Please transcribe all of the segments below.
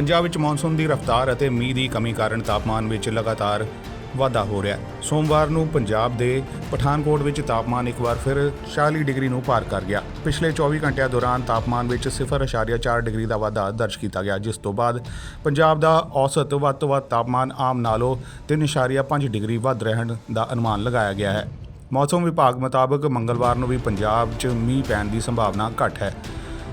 ਪੰਜਾਬ ਵਿੱਚ ਮੌਨਸੂਨ ਦੀ ਰਫ਼ਤਾਰ ਅਤੇ ਮੀਂਹ ਦੀ ਕਮੀ ਕਾਰਨ ਤਾਪਮਾਨ ਵਿੱਚ ਲਗਾਤਾਰ ਵਾਧਾ ਹੋ ਰਿਹਾ ਹੈ। ਸੋਮਵਾਰ ਨੂੰ ਪੰਜਾਬ ਦੇ ਪਠਾਨਕੋਟ ਵਿੱਚ ਤਾਪਮਾਨ ਇੱਕ ਵਾਰ ਫਿਰ 40 ਡਿਗਰੀ ਨੂੰ ਪਾਰ ਕਰ ਗਿਆ। ਪਿਛਲੇ 24 ਘੰਟਿਆਂ ਦੌਰਾਨ ਤਾਪਮਾਨ ਵਿੱਚ 0.4 ਡਿਗਰੀ ਦਾ ਵਾਧਾ ਦਰਜ ਕੀਤਾ ਗਿਆ, ਜਿਸ ਤੋਂ ਬਾਅਦ ਪੰਜਾਬ ਦਾ ਔਸਤ ਵੱਧ ਤੋਂ ਵੱਧ ਤਾਪਮਾਨ ਆਮ ਨਾਲੋਂ 3.5 ਡਿਗਰੀ ਵੱਧ ਰਹਿਣ ਦਾ ਅਨੁਮਾਨ ਲਗਾਇਆ ਗਿਆ ਹੈ। ਮੌਸਮ ਵਿਭਾਗ ਮੁਤਾਬਕ ਮੰਗਲਵਾਰ ਨੂੰ ਵੀ ਪੰਜਾਬ 'ਚ ਮੀਂਹ ਪੈਣ ਦੀ ਸੰਭਾਵਨਾ ਘੱਟ ਹੈ।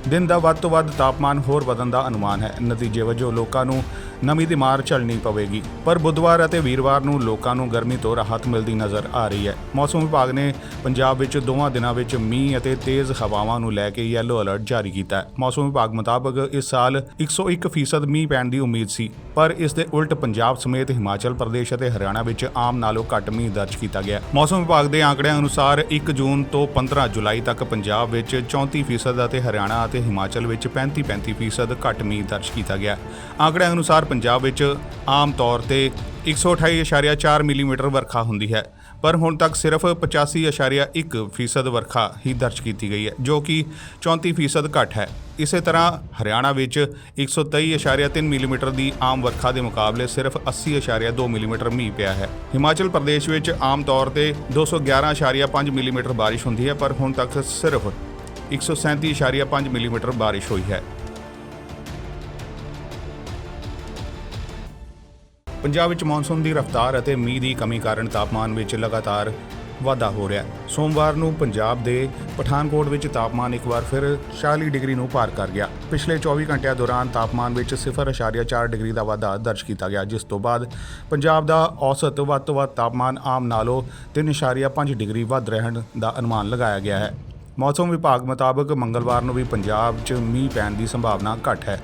ਦਿਨ ਦਾ ਵੱਧ ਤੋਂ ਵੱਧ ਤਾਪਮਾਨ ਹੋਰ ਵਧਣ ਦਾ ਅਨੁਮਾਨ ਹੈ। ਨਤੀਜੇ ਵਜੋਂ ਲੋਕਾਂ ਨੂੰ ਨਮੀ ਦੀ ਮਾਰ ਝੱਲਣੀ ਪਵੇਗੀ। ਪਰ ਬੁੱਧਵਾਰ ਅਤੇ ਵੀਰਵਾਰ ਨੂੰ ਲੋਕਾਂ ਨੂੰ ਗਰਮੀ ਤੋਂ ਰਾਹਤ ਮਿਲਦੀ ਨਜ਼ਰ ਆ ਰਹੀ ਹੈ। ਮੌਸਮ ਵਿਭਾਗ ਨੇ ਪੰਜਾਬ ਵਿੱਚ ਦੋਵਾਂ ਦਿਨਾਂ ਵਿੱਚ ਮੀਂਹ ਅਤੇ ਤੇਜ਼ ਹਵਾਵਾਂ ਨੂੰ ਲੈ ਕੇ ਯੈਲੋ ਅਲਰਟ ਜਾਰੀ ਕੀਤਾ ਹੈ। ਮੌਸਮ ਵਿਭਾਗ ਮੁਤਾਬਕ ਇਸ ਸਾਲ 101% ਮੀਂਹ ਪੈਣ ਦੀ ਉਮੀਦ ਸੀ। ਪਰ ਇਸ ਦੇ ਉਲਟ ਪੰਜਾਬ ਸਮੇਤ ਹਿਮਾਚਲ ਪ੍ਰਦੇਸ਼ ਅਤੇ ਹਰਿਆਣਾ ਵਿੱਚ ਆਮ ਨਾਲੋਂ ਘੱਟ ਮੀਂਹ ਦਰਜ ਕੀਤਾ ਗਿਆ ਮੌਸਮ ਵਿਭਾਗ ਦੇ ਆંકੜਿਆਂ ਅਨੁਸਾਰ 1 ਜੂਨ ਤੋਂ 15 ਜੁਲਾਈ ਤੱਕ ਪੰਜਾਬ ਵਿੱਚ 34% ਅਤੇ ਹਰਿਆਣਾ ਅਤੇ ਹਿਮਾਚਲ ਵਿੱਚ 35-35% ਘੱਟ ਮੀਂਹ ਦਰਜ ਕੀਤਾ ਗਿਆ ਆંકੜਿਆਂ ਅਨੁਸਾਰ ਪੰਜਾਬ ਵਿੱਚ ਆਮ ਤੌਰ ਤੇ 128.4 ਮਿਲੀਮੀਟਰ ਵਰਖਾ ਹੁੰਦੀ ਹੈ, ਪਰ ਹੁਣ ਤੱਕ ਸਿਰਫ 85.1% ਵਰਖਾ ਹੀ ਦਰਜ ਕੀਤੀ ਗਈ ਹੈ, ਜੋ ਕਿ 34% ਘੱਟ ਹੈ। ਇਸੇ ਤਰ੍ਹਾਂ ਹਰਿਆਣਾ ਵਿੱਚ 123.3 ਮਿਲੀਮੀਟਰ ਦੀ ਆਮ ਵਰਖਾ ਦੇ ਮੁਕਾਬਲੇ ਸਿਰਫ 80.2 ਮਿਲੀਮੀਟਰ ਮੀਂਹ ਪਿਆ ਹੈ। ਹਿਮਾਚਲ ਪ੍ਰਦੇਸ਼ ਵਿੱਚ ਆਮ ਤੌਰ ਤੇ 211.5 ਮਿਲੀਮੀਟਰ ਬਾਰਿਸ਼ ਹੁੰਦੀ ਹੈ, ਪਰ ਹੁਣ ਤੱਕ ਸਿਰਫ 137.5 ਮਿਲੀਮੀਟਰ ਬਾਰਿਸ਼ ਹੋਈ ਹੈ। ਪੰਜਾਬ ਵਿੱਚ ਮੌਨਸੂਨ ਦੀ ਰਫ਼ਤਾਰ ਅਤੇ ਮੀਂਹ ਦੀ ਕਮੀ ਕਾਰਨ ਤਾਪਮਾਨ ਵਿੱਚ ਲਗਾਤਾਰ ਵਾਧਾ ਹੋ ਰਿਹਾ ਹੈ। ਸੋਮਵਾਰ ਨੂੰ ਪੰਜਾਬ ਦੇ ਪਠਾਨਕੋਟ ਵਿੱਚ ਤਾਪਮਾਨ ਇੱਕ ਵਾਰ ਫਿਰ 40 ਡਿਗਰੀ ਨੂੰ ਪਾਰ ਕਰ ਗਿਆ। ਪਿਛਲੇ 24 ਘੰਟਿਆਂ ਦੌਰਾਨ ਤਾਪਮਾਨ ਵਿੱਚ 0.4 ਡਿਗਰੀ ਦਾ ਵਾਧਾ ਦਰਜ ਕੀਤਾ ਗਿਆ, ਜਿਸ ਤੋਂ ਬਾਅਦ ਪੰਜਾਬ ਦਾ ਔਸਤ ਵੱਧ ਤੋਂ ਵੱਧ ਤਾਪਮਾਨ ਆਮ ਨਾਲੋਂ 3.5 ਡਿਗਰੀ ਵੱਧ ਰਹਿਣ ਦਾ ਅਨੁਮਾਨ ਲਗਾਇਆ ਗਿਆ ਹੈ। ਮੌਸਮ ਵਿਭਾਗ ਮੁਤਾਬਕ ਮੰਗਲਵਾਰ ਨੂੰ ਵੀ ਪੰਜਾਬ 'ਚ ਮੀਂਹ ਪੈਣ ਦੀ ਸੰਭਾਵਨਾ ਘੱਟ ਹੈ।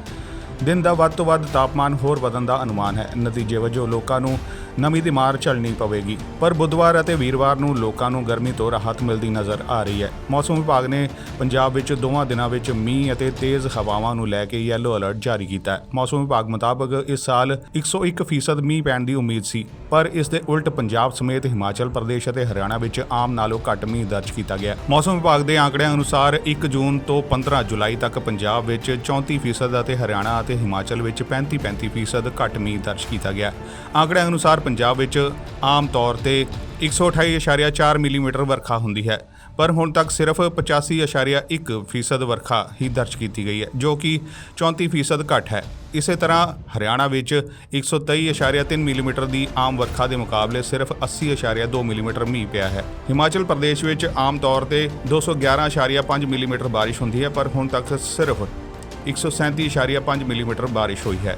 ਦਿਨ ਦਾ ਵੱਧ ਤੋਂ ਵੱਧ ਤਾਪਮਾਨ ਹੋਰ ਵਧਣ ਦਾ ਅਨੁਮਾਨ ਹੈ। ਨਤੀਜੇ ਵਜੋਂ ਲੋਕਾਂ ਨੂੰ ਨਮੀ ਦੀ ਮਾਰ ਝੱਲਣੀ ਪਵੇਗੀ। ਪਰ ਬੁੱਧਵਾਰ ਅਤੇ ਵੀਰਵਾਰ ਨੂੰ ਲੋਕਾਂ ਨੂੰ ਗਰਮੀ ਤੋਂ ਰਾਹਤ ਮਿਲਦੀ ਨਜ਼ਰ ਆ ਰਹੀ ਹੈ। ਮੌਸਮ ਵਿਭਾਗ ਨੇ ਪੰਜਾਬ ਵਿੱਚ ਦੋਵਾਂ ਦਿਨਾਂ ਵਿੱਚ ਮੀਂਹ ਅਤੇ ਤੇਜ਼ ਹਵਾਵਾਂ ਨੂੰ ਲੈ ਕੇ ਯੈਲੋ ਅਲਰਟ ਜਾਰੀ ਕੀਤਾ ਹੈ। ਮੌਸਮ ਵਿਭਾਗ ਮੁਤਾਬਕ ਇਸ ਸਾਲ 101% ਮੀਂਹ ਪੈਣ ਦੀ ਉਮੀਦ ਸੀ। ਪਰ ਇਸ ਦੇ ਉਲਟ ਪੰਜਾਬ ਸਮੇਤ ਹਿਮਾਚਲ ਪ੍ਰਦੇਸ਼ ਅਤੇ ਹਰਿਆਣਾ ਵਿੱਚ ਆਮ ਨਾਲੋਂ ਘੱਟ ਮੀਂਹ ਦਰਜ ਕੀਤਾ ਗਿਆ ਮੌਸਮ ਵਿਭਾਗ ਦੇ ਆંકੜਿਆਂ ਅਨੁਸਾਰ 1 ਜੂਨ ਤੋਂ 15 ਜੁਲਾਈ ਤੱਕ ਪੰਜਾਬ ਵਿੱਚ 34% ਅਤੇ ਹਰਿਆਣਾ ਅਤੇ ਹਿਮਾਚਲ ਵਿੱਚ 35-35% ਘੱਟ ਮੀਂਹ ਦਰਜ ਕੀਤਾ ਗਿਆ। ਆંકੜਿਆਂ ਅਨੁਸਾਰ ਪੰਜਾਬ ਵਿੱਚ ਆਮ ਤੌਰ ਤੇ 128.4 ਮਿਲੀਮੀਟਰ ਵਰਖਾ ਹੁੰਦੀ ਹੈ, ਪਰ ਹੁਣ ਤੱਕ ਸਿਰਫ 85.1% ਵਰਖਾ ਹੀ ਦਰਜ ਕੀਤੀ ਗਈ ਹੈ, ਜੋ ਕਿ 34% ਘੱਟ ਹੈ। ਇਸੇ ਤਰ੍ਹਾਂ ਹਰਿਆਣਾ ਵਿੱਚ 123.3 ਮਿਲੀਮੀਟਰ ਦੀ ਆਮ ਵਰਖਾ ਦੇ ਮੁਕਾਬਲੇ ਸਿਰਫ 80.2 ਮਿਲੀਮੀਟਰ ਮੀਂਹ ਪਿਆ ਹੈ। ਹਿਮਾਚਲ ਪ੍ਰਦੇਸ਼ ਵਿੱਚ ਆਮ ਤੌਰ ਤੇ 211.5 ਮਿਲੀਮੀਟਰ ਬਾਰਿਸ਼ ਹੁੰਦੀ ਹੈ, ਪਰ ਹੁਣ ਤੱਕ ਸਿਰਫ 137.5 ਮਿਲੀਮੀਟਰ ਬਾਰਿਸ਼ ਹੋਈ ਹੈ।